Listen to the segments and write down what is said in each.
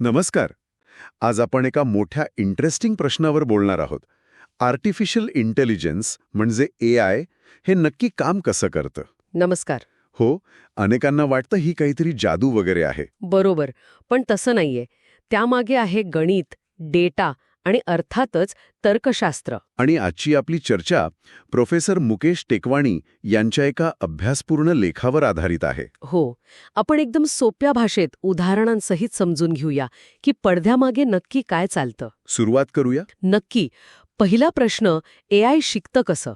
नमस्कार. आज आपण एका मोठ्या इंटरेस्टिंग प्रश्नावर बोलणार आहोत. आर्टिफिशियल इंटेलिजन्स म्हणजे ए आय हे नक्की काम कसं करतं? नमस्कार. हो अनेकांना वाटतं ही काहीतरी जादू वगैरे आहे. बरोबर पण तसं नाहीये. त्यामागे आहे गणित डेटा आणि अर्थातच तर्कशास्त्र. आणि आजची आपली चर्चा प्रोफेसर मुकेश टेकवाणी यांच्या एका अभ्यासपूर्ण लेखावर आधारित आहे. हो आपण एकदम सोप्या भाषेत उदाहरणांसहित समजून घेऊया की पडद्यामागे नक्की काय चालतं. सुरुवात करूया? नक्की. पहिला प्रश्न ए आय शिकतं कसं?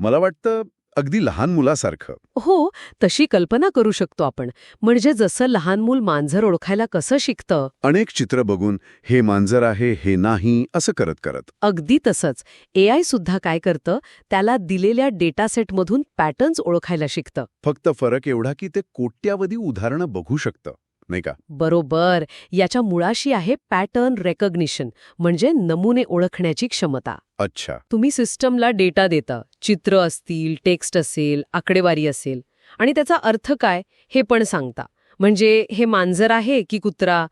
मला वाटतं अगदी लहान मुलासारखं. हो तशी कल्पना करू शकतो आपण. म्हणजे जसं लहान मूल मांजर ओळखायला कसं शिकतं? अनेक चित्र बघून हे मांजर आहे हे नाही असं करत करत. अगदी तसंच. ए आय सुद्धा काय करतं? त्याला दिलेल्या डेटा सेटमधून पॅटर्न्स ओळखायला शिकतं. फक्त फरक एवढा की ते कोट्यावधी उदाहरणं बघू शकतं. नाही का? बरोबर. याच्या मुळाशी आहे पॅटर्न रेकग्निशन म्हणजे नमुने ओळखण्याची क्षमता. अच्छा. तुम्ही सिस्टमला डेटा देता चित्र असतील टेक्स्ट असेल आकडेवारी असेल. आणि त्याचा अर्थ काय हे पण सांगता. म्हणजे हे मांजर आहे की कुत्रा.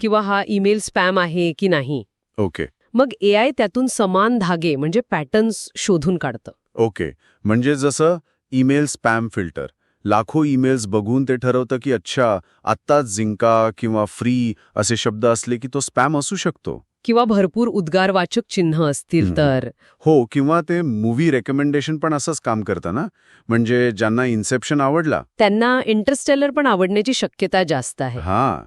किंवा हा ईमेल स्पॅम आहे की नाही? ओके. मग ए आय त्यातून समान धागे म्हणजे पॅटर्न्स शोधून काढतं. ओके. म्हणजे जसं ईमेल स्पॅम फिल्टर लाखो ईमेल्स बघून ते ठरवतं की अच्छा आत्ताच जिंका किंवा फ्री असे शब्द असले की तो स्पॅम असू शकतो. किंवा भरपूर उद्गारवाचक चिन्ह असतील. तर. हो किंवा ते मूवी रेकमेंडेशन पण असंच काम करतं ना? म्हणजे ज्यांना इन्सेप्शन आवडला. त्यांना इंटरस्टेलर पण आवडण्याची शक्यता जास्त आहे. हा.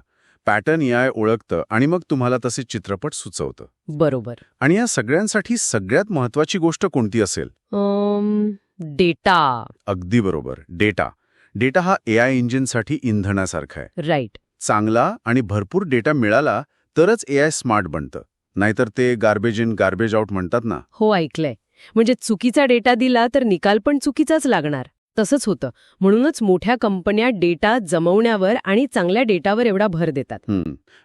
पॅटर्न याय ओळखतं आणि मग तुम्हाला तसे चित्रपट सुचवतं. बरोबर. आणि या सगळ्यांसाठी सगळ्यात महत्वाची गोष्ट कोणती असेल? डेटा. अगदी बरोबर. डेटा. डेटा हा ए आय इंजिनसाठी इंधनासारखा आहे. राईट चांगला आणि भरपूर डेटा मिळाला तरच ए आय स्मार्ट बनतं. नाहीतर ते गार्बेज इन गार्बेज आउट म्हणतात ना. हो ऐकलंय. म्हणजे चुकीचा डेटा दिला तर निकाल पण चुकीचाच लागणार. तसंच होतं. म्हणूनच मोठ्या कंपन्या डेटा जमवण्यावर आणि चांगल्या डेटावर एवढा भर देतात.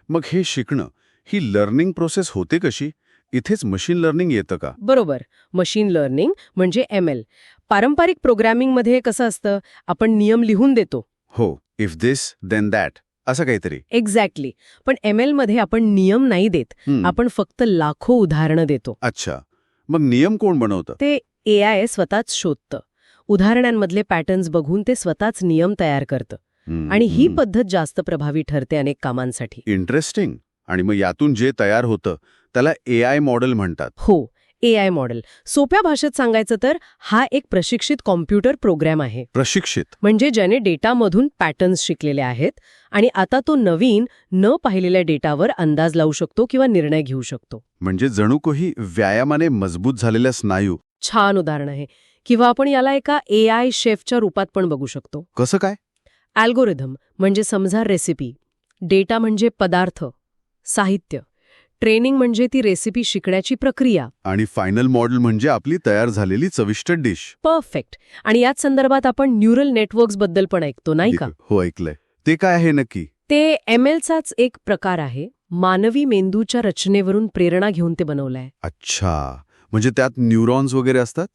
मग हे शिकणं ही लर्निंग प्रोसेस होते कशी? इथेच मशीन लर्निंग येतं का? बरोबर. मशीन लर्निंग म्हणजे एम एल पारंपरिक प्रोग्रॅमिंगमध्ये कसं असतं? आपण नियम लिहून देतो. हो इफ दिस देन दॅट असं काहीतरी. एक्झॅक्टली पण एममध्ये आपण नियम नाही देत. आपण फक्त लाखो उदाहरणं देतो. अच्छा. मग नियम कोण बनवतं? ते ए आय स्वतःच शोधतं. उदाहरणांमधले पॅटर्न्स बघून ते स्वतःच नियम तयार करतं. आणि ही हं. पद्धत जास्त प्रभावी ठरते अनेक कामांसाठी. इंटरेस्टिंग आणि मग यातून जे तयार होतं त्याला ए आय मॉडेल म्हणतात. हो. A I model. सोप्या भाषेत सांगायचं तर हा एक प्रशिक्षित कॉम्प्युटर प्रोग्रॅम आहे. प्रशिक्षित. म्हणजे ज्याने डेटामधून पॅटर्न्स शिकलेले आहेत आणि आता तो नवीन न पाहिलेल्या डेटावर अंदाज लावू शकतो किंवा निर्णय घेऊ शकतो. म्हणजे जणू काही व्यायामाने मजबूत झालेल्या स्नायू. छान उदाहरण आहे. किंवा आपण याला एका ए आय शेफच्या रूपात पण बघू शकतो. कसं काय? अल्गोरिथम म्हणजे समजा रेसिपी. डेटा म्हणजे पदार्थ साहित्य. ट्रेनिंग म्हणजे ती रेसिपी शिकण्याची प्रक्रिया. आणि फायनल मॉडेल म्हणजे आपली तयार झालेली चविष्ट डिश. परफेक्ट. आणि याच संदर्भात आपण न्यूरल नेटवर्क्सबद्दल पण ऐकतो नाही का? हो ऐकलंय. ते काय आहे नक्की? ते एम एलचाच एक प्रकार आहे. मानवी मेंदूच्या रचनेवरून प्रेरणा घेऊन ते बनवलंय. अच्छा. म्हणजे त्यात न्यूरॉन्स वगैरे असतात?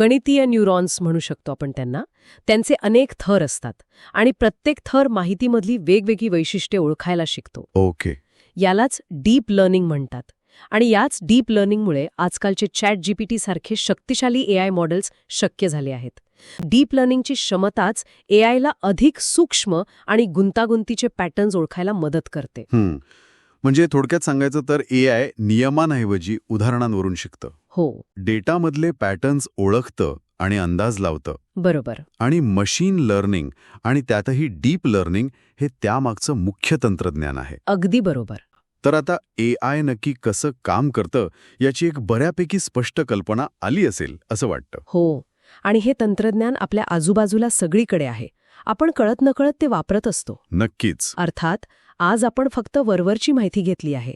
गणितीय न्यूरॉन्स म्हणू शकतो आपण त्यांना. त्यांचे अनेक थर असतात. आणि प्रत्येक थर माहितीमधली वेगवेगळी वैशिष्ट्ये ओळखायला शिकतो. ओके. यालाच डीप लर्निंग म्हणतात. आणि याच डीप लर्निंगमुळे आजकालचे चॅट जीपीटी सारखे शक्तिशाली एआय मॉडेल्स शक्य झाले आहेत. डीप लर्निंगची क्षमताच एआयला अधिक सूक्ष्म आणि गुंतागुंतीचे पॅटर्न्स ओळखायला मदत करते. म्हणजे थोडक्यात सांगायचं तर ए आय नियमांऐवजी उदाहरणांवरून शिकतं. हो. डेटामधले पॅटर्न्स ओळखतं आणि अंदाज लावतं. बरोबर. आणि मशीन लर्निंग आणि त्यातही डीप लर्निंग हे त्यामागचं मुख्य तंत्रज्ञान आहे. अगदी बरोबर. तर आता ए आय नक्की कसं काम करतं याची एक बऱ्यापैकी स्पष्ट कल्पना आली असेल असं वाटतं. हो. आणि हे तंत्रज्ञान आपल्या आजूबाजूला सगळीकडे आहे. आपण कळत नकळत ते वापरत असतो. नक्कीच. अर्थात आज आपण फक्त वरवरची माहिती घेतली आहे.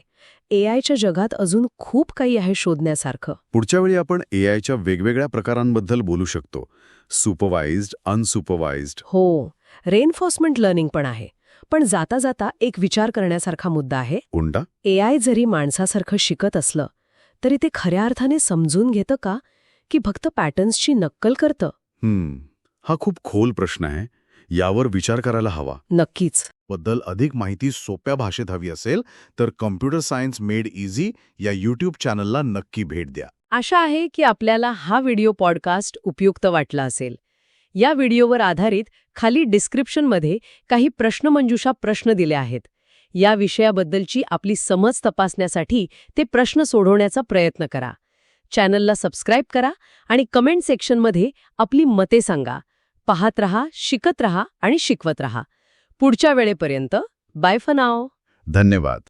ए आयच्या जगात अजून खूप काही आहे शोधण्यासारखं. पुढच्या वेळी आपण ए आयच्या वेगवेगळ्या प्रकारांबद्दल बोलू शकतो. सुपरवाइज्ड अनसुपरवाइज्ड हो रेनफोर्समेंट लर्निंग पण आहे. पण जाता जाता एक विचार करण्यासारखा मुद्दा आहे. कोणता? ए आय जरी माणसासारखं शिकत असलं तरी ते खऱ्या अर्थाने समजून घेतं का? की फक्त पॅटर्न्सची नक्कल करतं? हा खूप खोल प्रश्न आहे. यावर विचार करायला हवा. नक्कीच. बद्दल अधिक माहिती सोप्या भाषेत हवी असेल तर कम्प्युटर सायन्स मेड इझी या यूट्यूब चॅनलला नक्की भेट द्या. आशा आहे की आपल्याला हा व्हिडिओ पॉडकास्ट उपयुक्त वाटला असेल. या व्हिडिओवर आधारित खाली डिस्क्रिप्शनमध्ये काही प्रश्नमंजुषा प्रश्न दिले आहेत. या विषयाबद्दलची आपली समज तपासण्यासाठी ते प्रश्न सोडवण्याचा प्रयत्न करा. चॅनलला सबस्क्राईब करा आणि कमेंट सेक्शनमध्ये आपली मते सांगा. पाहत रहा शिकत रहा आणि शिकवत रहा. पुढच्या वेळेपर्यंत बाय फनाव धन्यवाद.